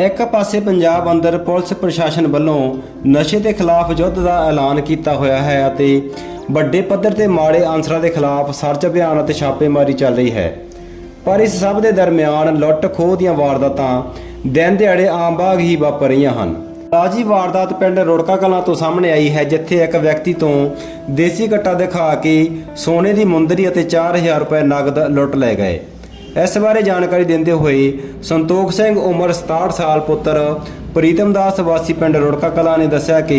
ਇੱਕ ਪਾਸੇ ਪੰਜਾਬ ਅੰਦਰ ਪੁਲਿਸ ਪ੍ਰਸ਼ਾਸਨ ਵੱਲੋਂ ਨਸ਼ੇ ਦੇ ਖਿਲਾਫ ਯੁੱਧ ਦਾ ਐਲਾਨ ਕੀਤਾ ਹੋਇਆ ਹੈ ਅਤੇ ਵੱਡੇ ਪੱਧਰ ਤੇ ਮਾੜੇ ਅਨਸਰਾਂ ਦੇ ਖਿਲਾਫ ਸਰਚ ਅਭਿਆਨ ਅਤੇ ਛਾਪੇਮਾਰੀ ਚੱਲ ਰਹੀ ਹੈ। ਪਰ ਇਸ ਸਭ ਦੇ ਦਰਮਿਆਨ ਲੁੱਟ ਖੋਹ ਦੀਆਂ ਵਾਰਦਾਤਾਂ ਦਿਨ ਦਿਹਾੜੇ ਆਮ ਬਾਗ ਹੀ ਵਾਪਰ ਰਹੀਆਂ ਹਨ। ਤਾਜੀ ਵਾਰਦਾਤ ਪਿੰਡ ਰੁੜਕਾ ਕਲਾਂ ਤੋਂ ਸਾਹਮਣੇ ਆਈ ਹੈ, ਜਿੱਥੇ ਇੱਕ ਵਿਅਕਤੀ ਤੋਂ ਦੇਸੀ ਕੱਟਾ ਦਿਖਾ ਕੇ ਸੋਨੇ ਦੀ ਮੁੰਦਰੀ ਅਤੇ 4000 ਰੁਪਏ ਨਗਦ ਲੁੱਟ ਲੈ ਗਏ। ਇਸ ਬਾਰੇ ਜਾਣਕਾਰੀ ਦਿੰਦੇ ਹੋਏ ਸੰਤੋਖ ਸਿੰਘ ਉਮਰ 67 ਸਾਲ ਪੁੱਤਰ ਪ੍ਰੀਤਮ ਦਾਸ ਵਾਸੀ ਪਿੰਡ ਰੁੜਕਾ ਕਲਾ ਨੇ ਦੱਸਿਆ ਕਿ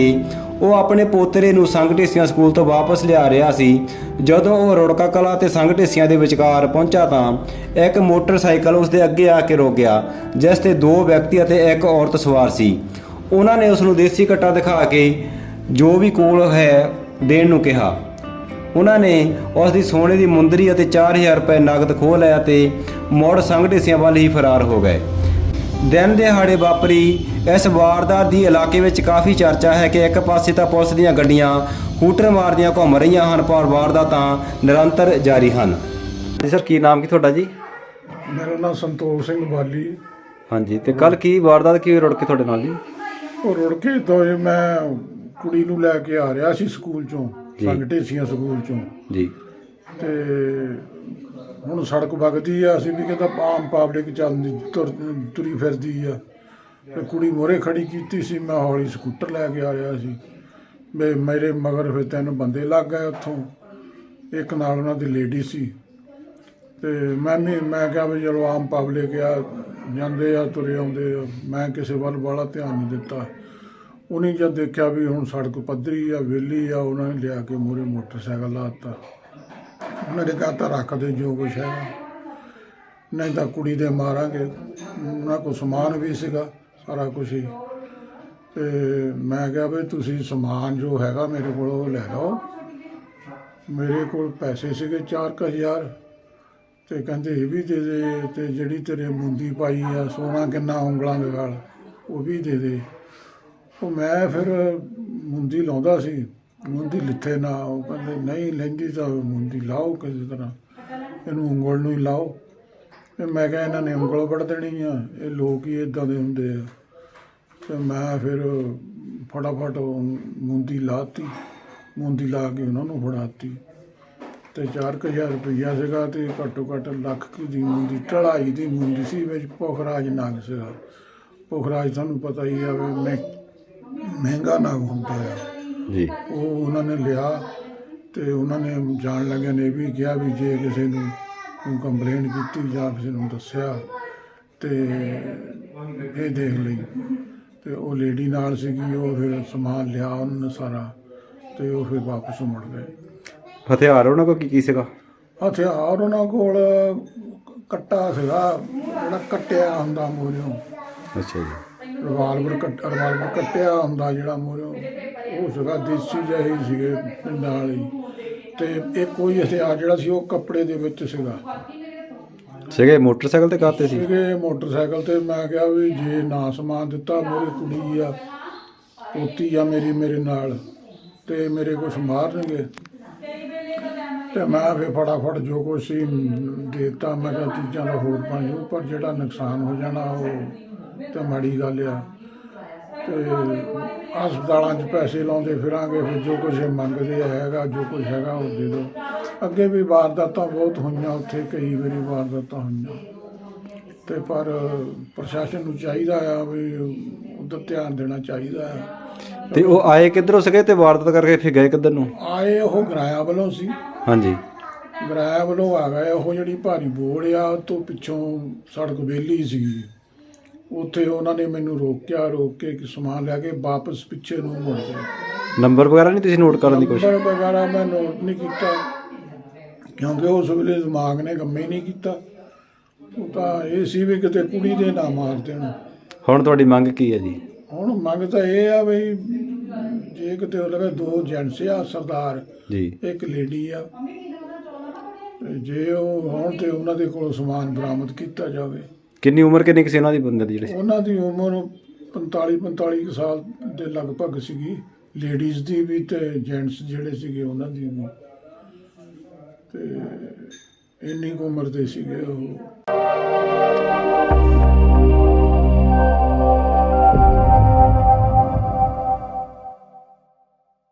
ਉਹ ਆਪਣੇ ਪੋਤਰੇ ਨੂੰ ਸੰਗਟੇਸੀਆਂ ਸਕੂਲ ਤੋਂ ਵਾਪਸ ਲਿਆ ਰਿਹਾ ਸੀ। ਜਦੋਂ ਉਹ ਰੁੜਕਾ ਕਲਾਂ ਤੇ ਸੰਗਟੇਸੀਆਂ ਦੇ ਵਿਚਕਾਰ ਪਹੁੰਚਾ ਤਾਂ ਇੱਕ ਮੋਟਰਸਾਈਕਲ ਉਸ ਦੇ ਅੱਗੇ ਆ ਕੇ ਰੁਕ ਗਿਆ, ਜਿਸ ਤੇ ਦੋ ਵਿਅਕਤੀ ਅਤੇ ਇੱਕ ਔਰਤ ਸਵਾਰ ਸੀ। ਉਹਨਾਂ ਨੇ ਉਸ ਨੂੰ ਦੇਸੀ ਕੱਟਾ ਦਿਖਾ ਕੇ ਜੋ ਵੀ ਕੋਲ ਹੈ ਦੇਣ ਨੂੰ ਕਿਹਾ। ਉਹਨਾਂ ਨੇ ਉਸ ਦੀ ਸੋਨੇ ਦੀ ਮੁੰਦਰੀ ਅਤੇ 4000 ਰੁਪਏ ਨਗਦ ਖੋਹ ਲਿਆ ਤੇ ਮੋੜ ਸੰਗਟੇਸੀਆਂ ਵੱਲ ਹੀ ਫਰਾਰ ਹੋ ਗਏ। ਦਿਨ ਦਿਹਾੜੇ ਵਾਪਰੀ ਇਸ ਵਾਰਦਾਤ ਦੀ ਇਲਾਕੇ ਵਿੱਚ ਕਾਫੀ ਚਰਚਾ ਹੈ ਕਿ ਇੱਕ ਪਾਸੇ ਤਾਂ ਪੁਲਿਸ ਦੀਆਂ ਗੱਡੀਆਂ ਹੂਟਰ ਮਾਰਦੀਆਂ ਘੁੰਮ ਰਹੀਆਂ ਹਨ ਪਰ ਵਾਰਦਾਤਾਂ ਨਿਰੰਤਰ ਜਾਰੀ ਹਨ। ਜੀ ਸਰ ਕੀ ਨਾਮ ਕੀ ਤੁਹਾਡਾ ਜੀ? ਮੇਰਾ ਨਾਮ ਸੰਤੋਖ ਸਿੰਘ ਬਾਲੀ। ਹਾਂਜੀ ਤੇ ਕੱਲ ਕੀ ਵਾਰਦਾਤ ਕੀ ਹੋਈ ਰੁੜ ਕੇ ਤੁਹਾਡੇ ਨਾਲ ਜੀ? ਉਹ ਰੁੜ ਕੇ ਤੋਂ ਮੈਂ ਕੁੜੀ ਨੂੰ ਲੈ ਕੇ ਆ ਰਿਹਾ ਸੀ ਸਕੂਲ ਚੋਂ। ਜੀ। ਸੰਗਟੇਸੀਆਂ ਸਕੂਲ ਚੋਂ। ਜੀ। ਤੇ ਹੁਣ ਸੜਕ ਵਗਦੀ ਆ ਅਸੀਂ ਵੀ ਕਿਤਾ ਆਮ ਪਬਲਿਕ ਚੱਲਦੀ ਤੁਰ- ਤੁਰੀ ਫਿਰਦੀ ਆ। ਤੇ ਕੁੜੀ ਮੋਰੇ ਖੜੀ ਕੀਤੀ ਸੀ ਮੈਂ ਹੌਲੀ ਸਕੂਟਰ ਲੈ ਕੇ ਆ ਰਿਹਾ ਸੀ। ਮੇ ਮੇਰੇ ਮਗਰ ਫਿਰ ਤਿੰਨ ਬੰਦੇ ਲੱਗ ਗਏ ਉੱਥੋਂ। ਇੱਕ ਨਾਲ ਉਹਨਾਂ ਦੀ ਲੇਡੀ ਸੀ। ਤੇ ਮੈਂ ਵੀ ਮੈਂ ਕਿਹਾ ਵੀ ਚਲੋ ਆਮ ਪਬਲਿਕ ਆ ਜਾਂਦੇ ਆ ਤੁਰੇ ਆਉਂਦੇ ਆ। ਮੈਂ ਕਿਸੇ ਵੱਲ ਬਾਹਲਾ ਧਿਆਨ ਨਹੀਂ ਦਿੱਤਾ। ਉਹਨੇ ਜਦ ਦੇਖਿਆ ਵੀ ਹੁਣ ਸੜਕ ਪੱਧਰੀ ਆ, ਵਿਹਲੀ ਆ, ਉਹਨਾਂ ਨੇ ਲਿਆ ਕੇ ਮੂਹਰੇ ਮੋਟਰਸਾਈਕਲ ਲਾਤਾ ਉਹਨਾਂ ਨੇ ਕਹਾ, ਤਾਂ ਰੱਖ ਦੇ ਜੋ ਕੁਛ ਹੈ ਨਹੀਂ ਤਾਂ ਕੁੜੀ ਦੇ ਮਾਰਾਂਗੇ। ਉਹਨਾਂ ਕੋਲ ਸਮਾਨ ਵੀ ਸੀਗਾ, ਸਾਰਾ ਕੁਝ ਹੀ। ਤੇ ਮੈਂ ਕਿਹਾ ਵੀ ਤੁਸੀਂ ਸਮਾਨ ਜੋ ਹੈਗਾ ਮੇਰੇ ਕੋਲ, ਉਹ ਲੈ ਲਓ। ਮੇਰੇ ਕੋਲ ਪੈਸੇ ਸੀਗੇ 4000 ਤੇ ਕਹਿੰਦੇ, ਇਹ ਵੀ ਦੇ ਦੇ, ਤੇ ਜਿਹੜੀ ਤੇਰੇ ਮੁੰਦੀ ਪਾਈ ਆ ਸੋਨਾ ਕਿੰਨਾ ਉਂਗਲਾਂ ਦੇ ਨਾਲ, ਉਹ ਵੀ ਦੇ ਦੇ। ਉਹ ਮੈਂ ਫਿਰ ਮੁੰਦੀ ਲਾਉਂਦਾ ਸੀ। ਮੁੰਦੀ ਲਿੱਥੇ ਨਾ, ਉਹ ਕਹਿੰਦੇ, ਨਹੀਂ ਲੈਂਦੀ ਤਾਂ ਮੁੰਦੀ ਲਾਓ ਕਿਸੇ ਤਰ੍ਹਾਂ। ਇਹਨੂੰ ਉਂਗਲ ਨੂੰ ਹੀ ਲਾਓ। ਤੇ ਮੈਂ ਕਿਹਾ, ਇਹਨਾਂ ਨੇ ਉਂਗਲ ਵੱਢ ਦੇਣੀ ਆ। ਇਹ ਲੋਕ ਹੀ ਇਦਾਂ ਦੇ ਹੁੰਦੇ ਆ। ਤੇ ਮੈਂ ਫਿਰ ਫਟਾਫਟ ਉਹ ਮੁੰਦੀ ਲਾਤੀ। ਮੁੰਦੀ ਲਾ ਕੇ ਉਹਨਾਂ ਨੂੰ ਫੜਾਤੀ। ਤੇ 4000 ਰੁਪਈਆ ਸੀਗਾ ਤੇ ਘੱਟੋ ਘੱਟ ਲੱਖ ਕੁ ਦੀ ਮੁੰਦੀ, ਢਲਾਈ ਦੀ ਮੁੰਦੀ ਸੀ, ਵਿੱਚ ਪੁਖਰਾਜ ਨਾਗ ਸੀਗਾ। ਪੁਖਰਾਜ ਤੁਹਾਨੂੰ ਪਤਾ ਹੀ ਆ ਵੀ ਮੈਂ ਮਹਿੰਗਾ ਨਾਗ ਹੁੰਦਾ ਆ। ਜੀ। ਉਹ ਉਹਨਾਂ ਨੇ ਲਿਆ ਤੇ ਉਹਨਾਂ ਨੇ ਜਾਣ ਲੱਗਿਆ ਨੇ ਇਹ ਵੀ ਕਿਹਾ ਵੀ ਜੇ ਕਿਸੇ ਨੂੰ ਕੋਈ ਕੰਪਲੇਂਟ ਕੀਤੀ ਜਾਂ ਕਿਸੇ ਨੂੰ ਦੱਸਿਆ ਤੇ ਇਹ ਦੇਖ ਲਈ। ਤੇ ਉਹ ਲੇਡੀ ਨਾਲ ਸੀਗੀ ਉਹ ਫਿਰ ਸਮਾਨ ਲਿਆ ਉਹਨਾਂ ਨੇ ਸਾਰਾ ਤੇ ਉਹ ਫਿਰ ਵਾਪਸ ਮੁੜ ਗਏ। ਹਥਿਆਰ ਉਹਨਾਂ ਕੋਲ ਕੀ ਕੀ ਸੀਗਾ? ਹਥਿਆਰ ਉਹਨਾਂ ਕੋਲ ਕੱਟਾ ਸੀਗਾ ਜਿਹੜਾ ਕੱਟਿਆ ਹੁੰਦਾ ਮੋਰਿਓ। ਅੱਛਾ ਜੀ। ਰਿਵਾਲਵਰ ਕੱਟ ਰਿਵਾਲਵਰ ਕੱਟਿਆ ਹੁੰਦਾ ਜਿਹੜਾ ਮੋਰਿਓ ਉਹ ਸੀਗਾ ਦੇਸੀ ਜਿਹੇ ਸੀਗੇ ਪਿੰਡਾਂ ਵਾਲੇ। ਤੇ ਇਹ ਕੋਈ ਹਥਿਆਰ ਜਿਹੜਾ ਸੀ ਉਹ ਕੱਪੜੇ ਦੇ ਵਿੱਚ ਸੀਗਾ। ਸੀਗੇ ਮੋਟਰਸਾਈਕਲ ਤੇ ਕਾਤੇ ਸੀ? ਸੀਗੇ ਮੋਟਰਸਾਈਕਲ ਤੇ ਮੈਂ ਕਿਹਾ ਵੀ ਜੇ ਨਾ ਸਮਾਨ ਦਿੱਤਾ ਮੇਰੀ ਕੁੜੀ ਆ ਪੋਤੀ ਆ ਮੇਰੀ ਮੇਰੇ ਨਾਲ ਤੇ ਮੇਰੇ ਕੁਛ ਮਾਰਨਗੇ। ਤੇ ਮੈਂ ਫਿਰ ਫਟਾਫਟ ਜੋ ਕੁਛ ਸੀ ਦੇਤਾ। ਮੈਂ ਕਿਹਾ ਚੀਜ਼ਾਂ ਦਾ ਹੋਰ ਜਾਊ ਪਰ ਜਿਹੜਾ ਨੁਕਸਾਨ ਹੋ ਜਾਣਾ ਉਹ ਤੇ ਮਾੜੀ ਗੱਲ ਆ। ਤੇ ਹਸਪਤਾਲਾਂ 'ਚ ਪੈਸੇ ਲਾਉਂਦੇ ਫਿਰਾਂਗੇ ਫਿਰ ਜੋ ਕੁਝ ਮੰਗਦੇ ਹੈਗਾ ਜੋ ਕੁਝ ਹੈਗਾ ਉਹ ਦੇ ਦਿਓ। ਅੱਗੇ ਵੀ ਵਾਰਦਾਤਾਂ ਬਹੁਤ ਹੋਈਆਂ ਉੱਥੇ ਕਈ ਵਾਰੀ ਵਾਰਦਾਤਾਂ ਹੋਈਆਂ। ਤੇ ਪਰ ਪ੍ਰਸ਼ਾਸਨ ਨੂੰ ਚਾਹੀਦਾ ਆ ਵੀ ਉਧਰ ਧਿਆਨ ਦੇਣਾ ਚਾਹੀਦਾ ਆ। ਤੇ ਉਹ ਆਏ ਕਿੱਧਰੋਂ ਸੀਗੇ ਤੇ ਵਾਰਦਾਤ ਕਰਕੇ ਫਿਰ ਗਏ ਕਿੱਧਰ ਨੂੰ? ਆਏ ਉਹ ਗਰਾਇਆ ਵੱਲੋਂ ਸੀ। ਹਾਂਜੀ। ਗਰਾਇਆ ਵੱਲੋਂ ਆ ਗਏ ਉਹ ਜਿਹੜੀ ਭਾਰੀ ਬੋੜ ਆ ਉਹ ਤੋਂ ਪਿੱਛੋਂ ਸੜਕ ਵਿਹਲੀ ਸੀ ਉੱਥੇ ਉਹਨਾਂ ਨੇ ਮੈਨੂੰ ਰੋਕਿਆ ਰੋਕ ਕੇ ਕਿ ਸਮਾਨ ਲੈ ਕੇ ਵਾਪਸ ਪਿੱਛੇ ਨੂੰ ਮੁੜ ਗਏ। ਨੰਬਰ ਵਗੈਰਾ ਨਹੀਂ ਤੁਸੀਂ ਨੋਟ ਕਰਨ ਦੀ ਕੋਸ਼ਿਸ਼? ਨੰਬਰ ਵਗੈਰਾ ਮੈਂ ਨੋਟ ਨਹੀਂ ਕੀਤਾ। ਕਿਉਂਕਿ ਉਸ ਵੇਲੇ ਦਿਮਾਗ ਨੇ ਕੰਮ ਹੀ ਨਹੀਂ ਕੀਤਾ। ਉਹ ਤਾਂ ਇਹ ਸੀ ਵੀ ਕਿਤੇ ਕੁੜੀ ਦੇ ਨਾ ਮਾਰ ਦੇਣ। ਹੁਣ ਤੁਹਾਡੀ ਮੰਗ ਕੀ ਹੈ ਜੀ? ਹੁਣ ਮੰਗ ਤਾਂ ਇਹ ਆ ਵੀ ਜੇ ਕਿਤੇ ਉਹ ਲਗੇ ਦੋ ਜੈਂਟਸ ਆ ਸਰਦਾਰ ਜੀ। ਇੱਕ ਲੇਡੀ ਆ ਤੇ ਜੇ ਉਹ ਹੋਣ ਤੇ ਉਹਨਾਂ ਦੇ ਕੋਲੋਂ ਸਮਾਨ ਬਰਾਮਦ ਕੀਤਾ ਜਾਵੇ। ਕਿੰਨੀ ਉਮਰ ਕਿੰਨੀ ਕੁ ਸੀ ਉਹਨਾਂ ਦੀ ਬੰਦੇ ਦੀ ਜਿਹੜੇ? ਉਹਨਾਂ ਦੀ ਉਮਰ 45 45 ਕੁ ਸਾਲ ਦੇ ਲਗਭਗ ਸੀਗੀ। ਲੇਡੀਜ਼ ਦੀ ਵੀ ਤੇ ਜੈਂਟਸ ਜਿਹੜੇ ਸੀਗੇ ਉਹਨਾਂ ਦੀ ਵੀ ਤੇ ਇੰਨੀ ਕੁ ਉਮਰ ਦੇ ਸੀਗੇ ਉਹ।